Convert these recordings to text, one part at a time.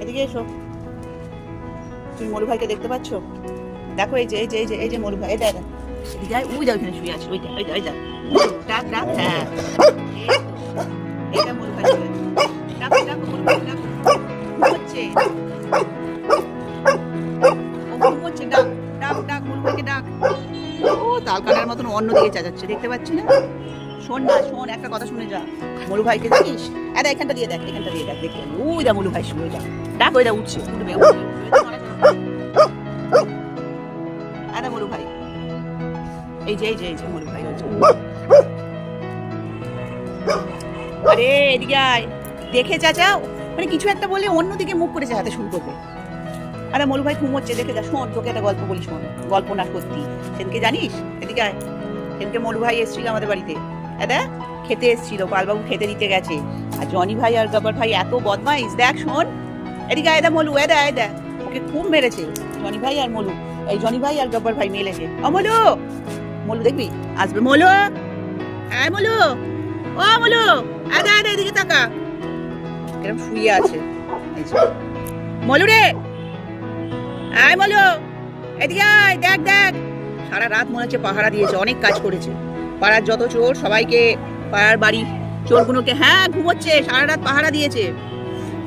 এদিকে এসো। তুমি মলু ভাইকে দেখতে পাচ্ছ? দেখো এই যে এই যে এই যে এই যে মলু ভাই এটা ও তালকাটার মতন অন্যদিকে চাচাচ্ছে, দেখতে পাচ্ছি না? শোন না, শোন, একটা কথা শুনে যা। মলু ভাইকে জানিস আরে এখানটা দিয়ে দেখ, এখানটা দিয়ে দেখ পাবি। ওই দা মলু ভাই শুয়ে যা। ডাক, ওই দা উঠছে, উঠবে। আরে মলু ভাই। এই যে এই যে মলু ভাই আরে, এদিকে আয়। দেখে চাচা মানে কিছু একটা বলে অন্যদিকে মুখ করে চাচাতে শুরু করবে। আরে, মলু ভাই ঘুমোচ্ছে, দেখে যা। শোন, তোকে একটা গল্প বলি, শোন। গল্প না সত্যি। সেদিনকে জানিস? এদিকে আয়। সেদিনকে মলু ভাই এসেছিল আমাদের বাড়িতে। এটা খেতে এসেছিল, পালবাবু খেতে দিতে গেছে। আর জনি ভাই আর গব্বর ভাই এত বদমাইশ, দেখ শোন। এদিকে আয় দা মলু এদা আয় দা। ওকে খুব মেরেছে, জনি ভাই আর মলু। এই জনি ভাই আর গব্বর ভাই মেলেছে ও মলু মলু দেখবি? আসবে। মলু, আয় মলু। ও মলু আদা আদা এদিকে তাকা। এরকম শুয়ে আছে। মলু রে, আয় মলু। এদিকে আয়, দেখ দেখ। সারা রাত মনে হচ্ছে পাহারা দিয়েছে, অনেক কাজ করেছে। পাড়ার যত চোর সবাইকে, পাড়ার বাড়ি চোরগুলোকে হ্যাঁ ঘুমোচ্ছে, সারা রাত পাহারা দিয়েছে।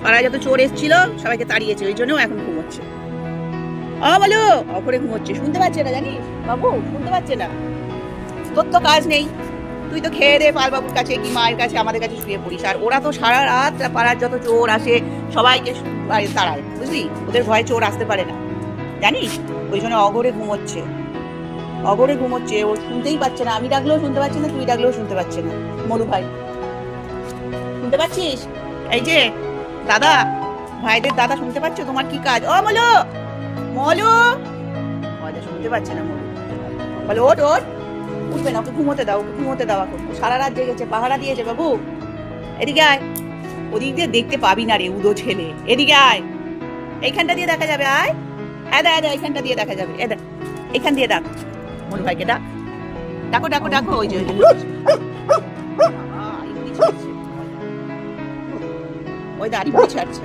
পাড়ায় যত চোর এসেছিল, সবাইকে তাড়িয়েছে, ওই জন্যও এখন ঘুমোচ্ছে। ও বলো অপরে ঘুমোচ্ছে? শুনতে পাচ্ছে না, জানিস? বাবু, শুনতে পাচ্ছে না। তোর তো কাজ নেই। তুই তো খেয়ে দে পাল বাবুর কাছে কি মায়ের কাছে, আমাদের কাছে শুয়ে পড়িস। আর ওরা তো সারা রাত পাড়ার যত চোর আসে, সবাইকে তাড়ায়, বুঝলি? ওদের ভয়ে চোর আসতে পারে না। জানিস? ওই জন্য অগরে ঘুমোচ্ছে। অগরে ঘুমোচ্ছে, ও শুনতেই পাচ্ছে না। আমি ডাকলেও শুনতে পাচ্ছি না, তুই ডাকলেও শুনতে পাচ্ছে না। মনু ভাই। শুনতে পাচ্ছিস? এই যে, দাদা, ভাইদের দাদা শুনতে পাচ্ছ? তোমার কি কাজ? ও, মলু! মলু! হয়তো শুনতে পাচ্ছে না মলু। বলে ওট ওট উঠবে না, ওকে ঘুমোতে দাও, ওকে ঘুমোতে দাও এখন। সারা রাত জেগেছে, পাহারা দিয়েছে বাবু। এদিকে আয়। ওদিক দিয়ে দেখতে পাবি না রে, উদো ছেলে। এদিকে আয়। এইখানটা দিয়ে দেখা যাবে, আয়। হ্যাঁ দা দা এইখানটা দিয়ে দেখা যাবে। এ দেখ, এইখান দিয়ে ডাক মনু ভাইকে ডাক। ডাকো ডাকো ডাকো ওই যে ওই বাবা, ছাড়ছে।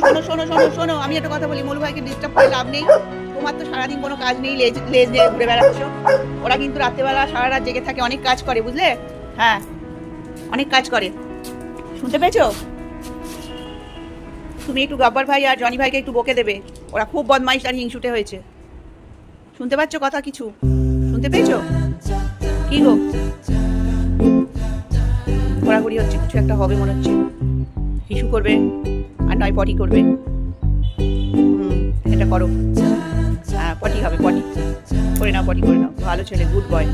শোনো শোনো শোনো শোনো আমি একটা কথা বলি। মনু ভাইকে ডিস্টার্ব করে লাভ নেই। তোমার তো সারাদিন কোনো কাজ নেই লেজ লেজ নিয়ে ঘুরে বেড়াচ্ছ। ওরা কিন্তু রাত্রেবেলা সারা রাত জেগে থাকে অনেক কাজ করে বুঝলে? হ্যাঁ অনেক কাজ করে। শুনতে পেয়েছ? তুমি একটু গব্বর ভাই আর জনি ভাইকে একটু বকে দেবে। ওরা খুব বদমাইশ আর হিংসুটে হয়েছে। শুনতে পাচ্ছ কথা কিছু? শুনতে পেয়েছ? কি গো? ঘোরাঘুরি হচ্ছে, কিছু একটা হবে মনে হচ্ছে। হিসু করবে, আর নয় পটি করবে। হুম, এটা করো। হ্যাঁ পটি হবে, পটি। করে নাও, পটি করে নাও। ভালো ছেলে গুড বয়